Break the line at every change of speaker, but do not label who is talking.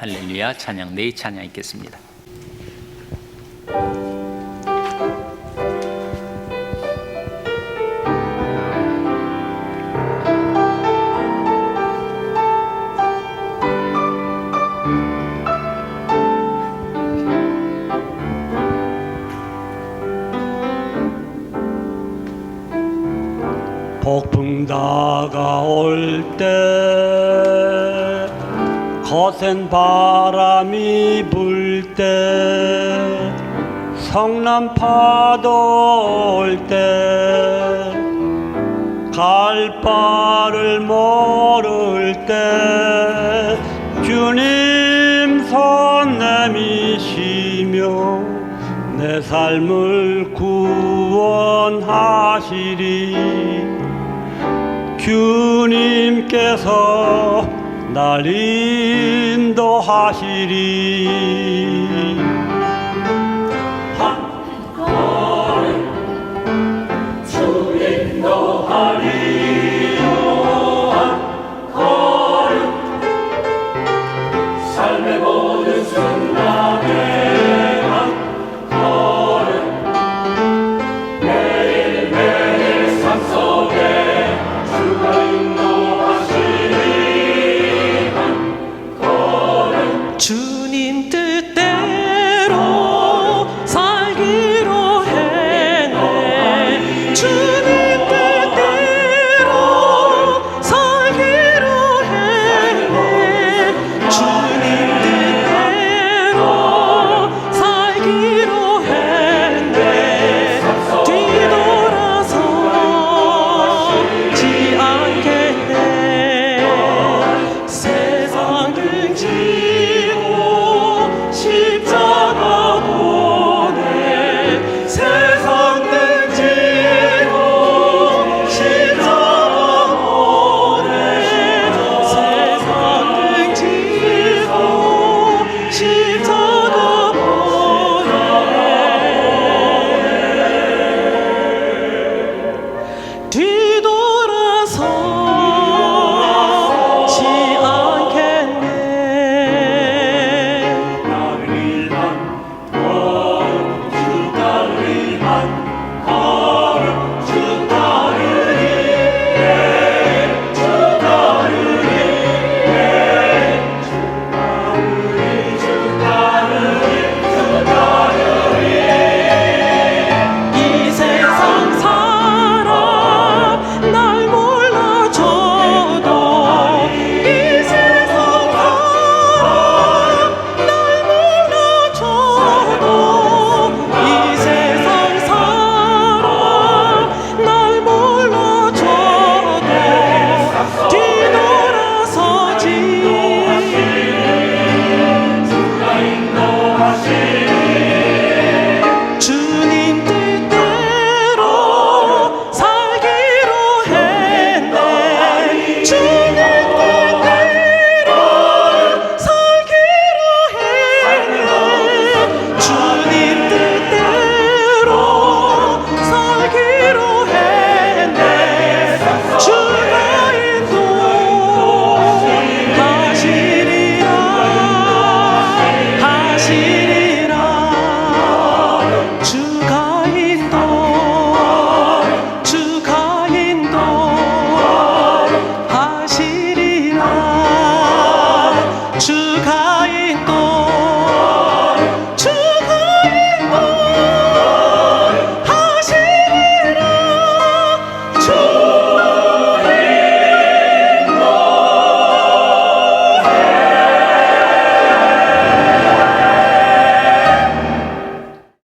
할렐루야 찬양 네 찬양 있겠습니다.
폭풍 다가올 때 거센 바람이 불 때 성난 파도 올 때 갈바를 모를 때 주님 손 내미시며 내 삶을 구원하시리. 주님께서 날 인도하시리.
to